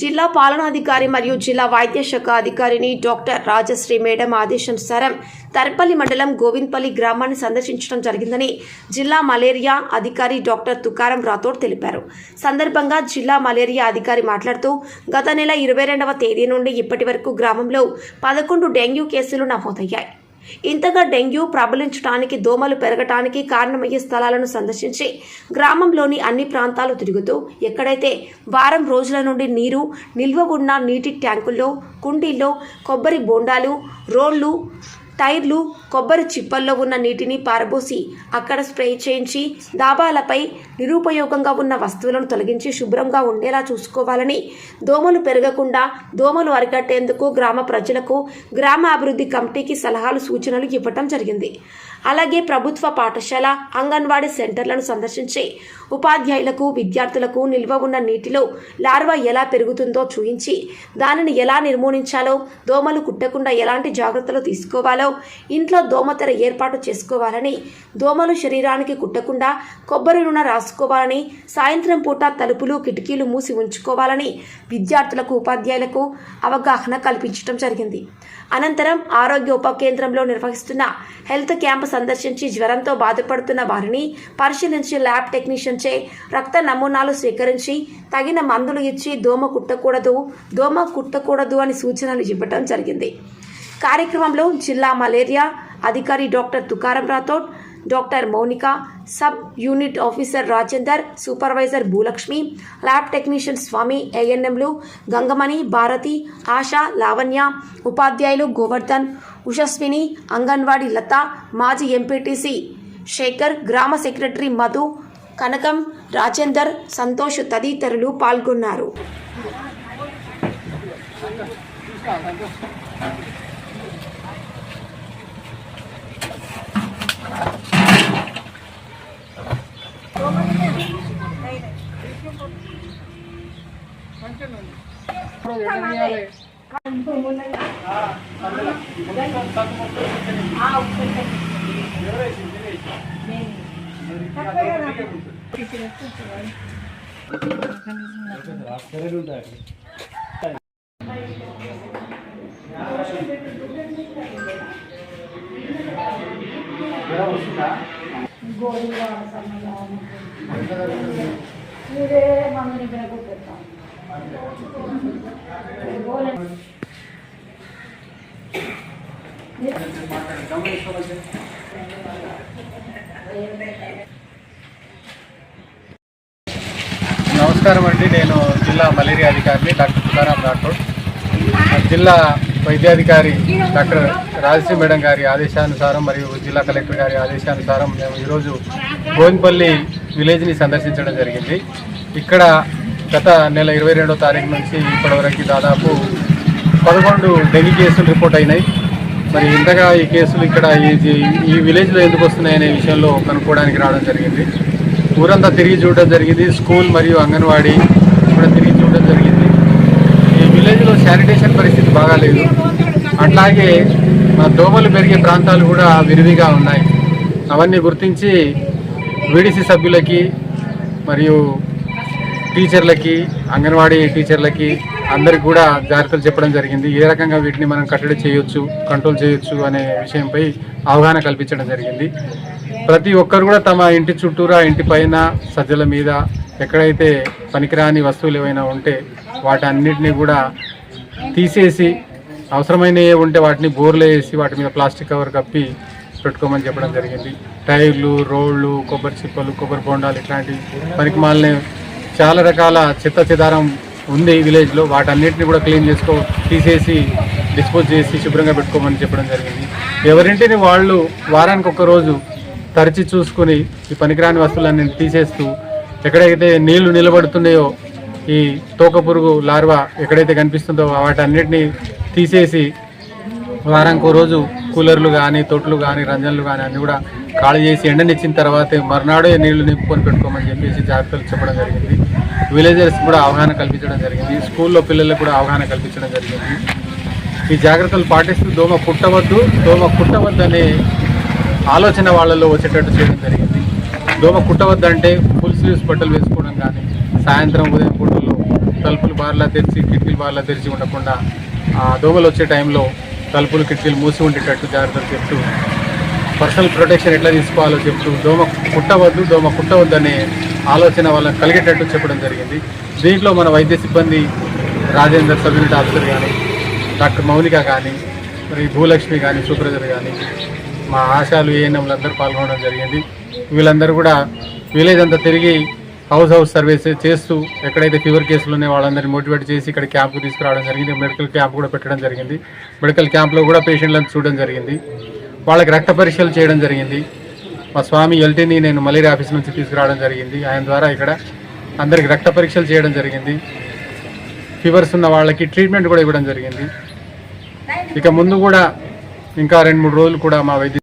జిల్లా పాలనాధికారి మరియు జిల్లా వైద్య శాఖ అధికారిని డాక్టర్ రాజశ్రీ మేడం ఆదేశానుసారం తర్పల్లి మండలం గోవింద్పల్లి గ్రామాన్ని సందర్శించడం జరిగిందని జిల్లా మలేరియా అధికారి డాక్టర్ తుకారం రాథోడ్ తెలిపారు. సందర్భంగా జిల్లా మలేరియా అధికారి మాట్లాడుతూ గత నెల ఇరవై రెండవ తేదీ నుండి ఇప్పటి వరకు గ్రామంలో పదకొండు డెంగ్యూ కేసులు నమోదయ్యాయి. ఇంతగా డెంగ్యూ ప్రబలించడానికి దోమలు పెరగటానికి కారణమయ్యే స్థలాలను సందర్శించి గ్రామంలోని అన్ని ప్రాంతాలు తిరుగుతూ ఎక్కడైతే వారం రోజుల నుండి నీరు నిల్వ ఉన్న నీటి ట్యాంకుల్లో కుండీల్లో కొబ్బరి బోండాలు రోళ్ళు టైర్లు కొబ్బరి చిప్పల్లో ఉన్న నీటిని పారబోసి అక్కడ స్ప్రే చేయించి దాబాలపై నిరుపయోగంగా ఉన్న వస్తువులను తొలగించి శుభ్రంగా ఉండేలా చూసుకోవాలని దోమలు పెరగకుండా దోమలు అరికట్టేందుకు గ్రామ ప్రజలకు గ్రామ అభివృద్ధి కమిటీకి సలహాలు సూచనలు ఇవ్వటం జరిగింది. అలాగే ప్రభుత్వ పాఠశాల అంగన్వాడీ సెంటర్లను సందర్శించి ఉపాధ్యాయులకు విద్యార్థులకు నిల్వ ఉన్న నీటిలో లార్వా ఎలా పెరుగుతుందో చూయించి దానిని ఎలా నిర్మూలించాలో దోమలు కుట్టకుండా ఎలాంటి జాగ్రత్తలు తీసుకోవాలో ఇంట్లో దోమతెర ఏర్పాటు చేసుకోవాలని దోమలు శరీరానికి కుట్టకుండా కొబ్బరి నూనె రాసుకోవాలని సాయంత్రం పూట తలుపులు కిటికీలు మూసి ఉంచుకోవాలని విద్యార్థులకు ఉపాధ్యాయులకు అవగాహన కల్పించడం జరిగింది. అనంతరం ఆరోగ్య ఉప కేంద్రంలో నిర్వహిస్తున్న హెల్త్ క్యాంప్ సందర్శించి జ్వరంతో బాధపడుతున్న వారిని పరిశీలించి ల్యాబ్ టెక్నీషియన్చే రక్త నమూనాలు స్వీకరించి తగిన మందులు ఇచ్చి దోమ కుట్టకూడదు దోమ కుట్టకూడదు అని సూచనలు ఇవ్వటం జరిగింది. కార్యక్రమంలో జిల్లా మలేరియా అధికారి doctor Tukaram Rathod doctor Mounika sub unit officer Rajender supervisor Bhulakshmi lab technician Swamy ఏఎన్ఎంలు గంగమణి భారతి ఆశ లావణ్య ఉపాధ్యాయులు గోవర్ధన్ ఉషస్విని అంగన్వాడి లత మాజీ ఎంపీటీసీ శేఖర్ గ్రామ సెక్రటరీ మధు కనకం రాజేందర్ సంతోష్ తదితరులు పాల్గొన్నారు. ఇదే మమ్మల్ని ఇక్కడ కూర్చోస్తాం నమస్కారం అండి. నేను జిల్లా మలేరియా అధికారిని డాక్టర్ తుకారాం రాఠోడ్. జిల్లా వైద్యాధికారి డాక్టర్ రాజశ్రీ మేడం గారి ఆదేశానుసారం మరియు జిల్లా కలెక్టర్ గారి ఆదేశానుసారం మేము ఈరోజు గోవింపల్లి విలేజ్ని సందర్శించడం జరిగింది. ఇక్కడ గత నెల ఇరవై రెండో తారీఖు నుంచి ఇప్పటివరకు దాదాపు పదకొండు డెంగ్యూ కేసులు రిపోర్ట్ అయినాయి. మరి ఇంతగా ఈ కేసులు ఇక్కడ ఈ ఈ విలేజ్లో ఎందుకు వస్తున్నాయనే విషయంలో కనుక్కోవడానికి రావడం జరిగింది. ఊరంతా తిరిగి చూడడం జరిగింది. స్కూల్ మరియు అంగన్వాడీ కూడా తిరిగి చూడడం జరిగింది. ఈ విలేజ్లో శానిటేషన్ పరిస్థితి బాగాలేదు అట్లాగే మా దోమలు పెరిగే ప్రాంతాలు కూడా విరివిగా ఉన్నాయి. అవన్నీ గుర్తించి విడిసి సభ్యులకి మరియు టీచర్లకి అంగన్వాడీ టీచర్లకి అందరికి కూడా జాగ్రత్తలు చెప్పడం జరిగింది. ఏ రకంగా వీటిని మనం కట్టడి చేయొచ్చు కంట్రోల్ చేయొచ్చు అనే విషయంపై అవగాహన కల్పించడం జరిగింది. ప్రతి ఒక్కరు కూడా తమ ఇంటి చుట్టూరా ఇంటి పైన సజ్జల మీద ఎక్కడైతే పనికిరాని వస్తువులు ఏవైనా ఉంటే వాటన్నిటిని కూడా తీసేసి అవసరమైనవి ఉంటే వాటిని బోర్లు వేసి వాటి మీద ప్లాస్టిక్ కవర్ కప్పి పెట్టుకోమని చెప్పడం జరిగింది. టైర్లు రోళ్ళు కొబ్బరి చిప్పలు కొబ్బరి బొండాలు ఇట్లాంటి పనికి మాలనే చాలా రకాల చెత్త చెదారం ఉంది విలేజ్లో వాటన్నిటిని కూడా క్లీన్ చేసుకో తీసేసి డిస్పోజ్ చేసి శుభ్రంగా పెట్టుకోమని చెప్పడం జరిగింది. ఎవరింటిని వాళ్ళు వారానికి ఒక రోజు తరచి చూసుకుని ఈ పనికిరాని వస్తువులన్నీ తీసేస్తూ ఎక్కడైతే నీళ్ళు నిలబడుతున్నాయో ఈ తోక పురుగు లార్వా ఎక్కడైతే కనిపిస్తుందో వాటన్నిటిని తీసేసి వారానికి రోజు కూలర్లు కానీ తొట్లు కానీ రంజన్లు కానీ అన్నీ కూడా ఖాళీ చేసి ఎండనిచ్చిన తర్వాత మర్నాడే నీళ్ళు నింపుకొని పెట్టుకోమని చెప్పేసి జాగ్రత్తలు చెప్పడం జరిగింది. విలేజర్స్ కూడా అవగాహన కల్పించడం జరిగింది. స్కూల్లో పిల్లలకు కూడా అవగాహన కల్పించడం జరిగింది. ఈ జాగ్రత్తలు పాటిస్తూ దోమ పుట్టవద్దు దోమ కుట్టవద్దు అనే ఆలోచన వాళ్ళలో వచ్చేటట్టు చేయడం జరిగింది. దోమ కుట్టవద్దంటే ఫుల్ స్లీవ్స్ బట్టలు వేసుకోవడం కానీ సాయంత్రం ఉదయం పూటల్లో తలుపులు బార్లా తెరిచి కిటికీలు బార్లా తెరిచి ఉండకుండా ఆ దోమలు వచ్చే టైంలో తలుపులు కిటికీలు మూసి ఉండేటట్టు జాగ్రత్తలు చెప్తూ పర్సనల్ ప్రొటెక్షన్ ఎట్లా తీసుకోవాలో చెప్తూ దోమ కుట్టవద్దు దోమ కుట్టవద్దు అనే ఆలోచన వాళ్ళకి కలిగేటట్టు చెప్పడం జరిగింది. దీంట్లో మన వైద్య సిబ్బంది రాజేందర్ సబ్ యూనిట్ ఆఫీసర్ కానీ డాక్టర్ మౌనిక కానీ మరి భూలక్ష్మి కానీ సుప్రజర్ కానీ మా ఆశాలు ఏఎన్ఎంలు అందరూ పాల్గొనడం జరిగింది. వీళ్ళందరూ కూడా విలేజ్ అంతా తిరిగి హౌస్ హౌస్ సర్వీస్ చేస్తూ ఎక్కడైతే ఫీవర్ కేసులు ఉన్నాయో వాళ్ళందరినీ మోటివేట్ చేసి ఇక్కడ క్యాంప్కి తీసుకురావడం జరిగింది. మెడికల్ క్యాంప్ కూడా పెట్టడం జరిగింది. మెడికల్ క్యాంప్లో కూడా పేషెంట్లను చూడడం జరిగింది. వాళ్ళకి రక్త పరీక్షలు చేయడం జరిగింది. మా స్వామి ఎల్టీని నేను మలేరియా ఆఫీస్ నుంచి తీసుకురావడం జరిగింది. ఆయన ద్వారా ఇక్కడ అందరికి రక్త పరీక్షలు చేయడం జరిగింది. ఫీవర్స్ ఉన్న వాళ్ళకి ట్రీట్మెంట్ కూడా ఇవ్వడం జరిగింది. ఇక ముందు కూడా ఇంకా రెండు మూడు రోజులు కూడా మా వైద్య